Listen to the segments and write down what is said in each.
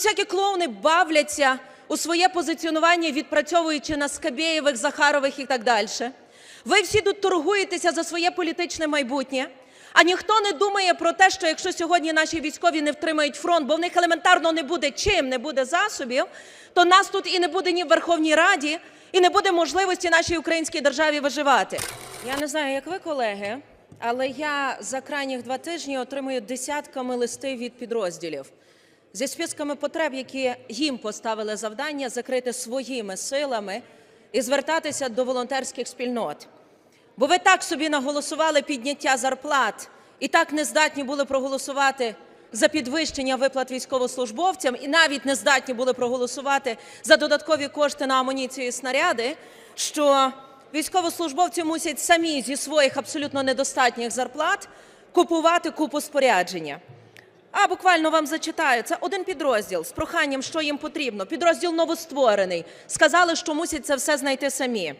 Всякі клоуни бавляться у своє позиціонування, відпрацьовуючи на Скабєєвих, Захарових і так далі. Ви всі тут торгуєтеся за своє політичне майбутнє. А ніхто не думає про те, що якщо сьогодні наші військові не втримають фронт, бо в них елементарно не буде чим, не буде засобів, то нас тут і не буде ні в Верховній Раді, і не буде можливості нашій українській державі виживати. Я не знаю, як ви, колеги, але я за крайніх два тижні отримую десятками листів від підрозділів зі списками потреб, які їм поставили завдання закрити своїми силами і звертатися до волонтерських спільнот. Бо ви так собі наголосували підняття зарплат і так не здатні були проголосувати за підвищення виплат військовослужбовцям, і навіть не здатні були проголосувати за додаткові кошти на амуніцію і снаряди, що військовослужбовці мусять самі зі своїх абсолютно недостатніх зарплат купувати купу спорядження. А буквально вам зачитаю. Це один підрозділ з проханням, що їм потрібно. Підрозділ новостворений. Сказали, що мусять це все знайти самі.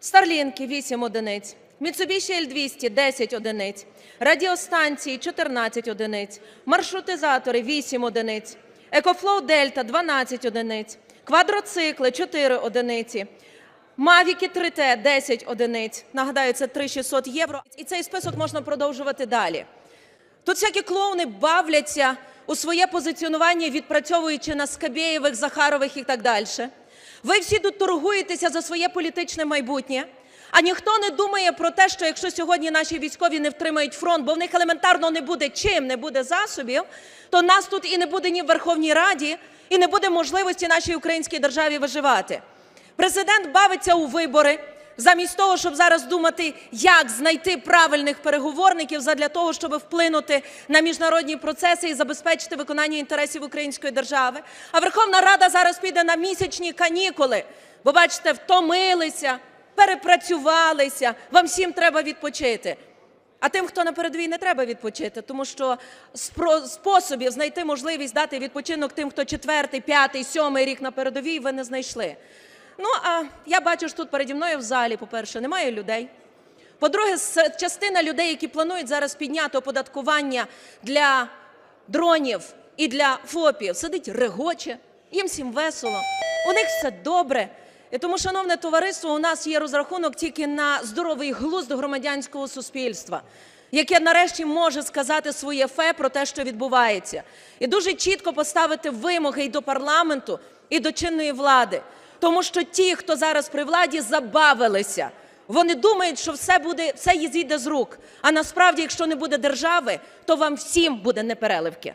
Старлінки 8 одиниць, Mitsubishi L200 – 10 одиниць, радіостанції 14 одиниць, маршрутизатори 8 одиниць, EcoFlow Delta 12 одиниць, квадроцикли 4 одиниці, Мавіки 3T 10 одиниць. Нагадаю, це 3600 євро. І цей список можна продовжувати далі. Тут всякі клоуни бавляться у своє позиціонування, відпрацьовуючи на Скабєєвих, Захарових і так далі. Ви всі тут торгуєтеся за своє політичне майбутнє. А ніхто не думає про те, що якщо сьогодні наші військові не втримають фронт, бо в них елементарно не буде чим, не буде засобів, то нас тут і не буде ні в Верховній Раді, і не буде можливості нашій українській державі виживати. Президент бавиться у вибори. Замість того, щоб зараз думати, як знайти правильних переговорників задля того, щоб вплинути на міжнародні процеси і забезпечити виконання інтересів української держави. А Верховна Рада зараз піде на місячні канікули, бо бачите, втомилися, перепрацювалися. Вам всім треба відпочити. А тим, хто на передовій, не треба відпочити, тому що способів знайти можливість дати відпочинок тим, хто четвертий, п'ятий, сьомий рік на передовій, ви не знайшли. Ну, а я бачу, що тут переді мною в залі, по-перше, немає людей. По-друге, частина людей, які планують зараз підняти оподаткування для дронів і для ФОПів, сидить регоче, їм всім весело, у них все добре. І тому, шановне товариство, у нас є розрахунок тільки на здоровий глузд громадянського суспільства, яке нарешті може сказати своє фе про те, що відбувається, і дуже чітко поставити вимоги і до парламенту, і до чинної влади. Тому що ті, хто зараз при владі, забавилися. Вони думають, що все буде, все їй зійде з рук. А насправді, якщо не буде держави, то вам всім буде непереливки.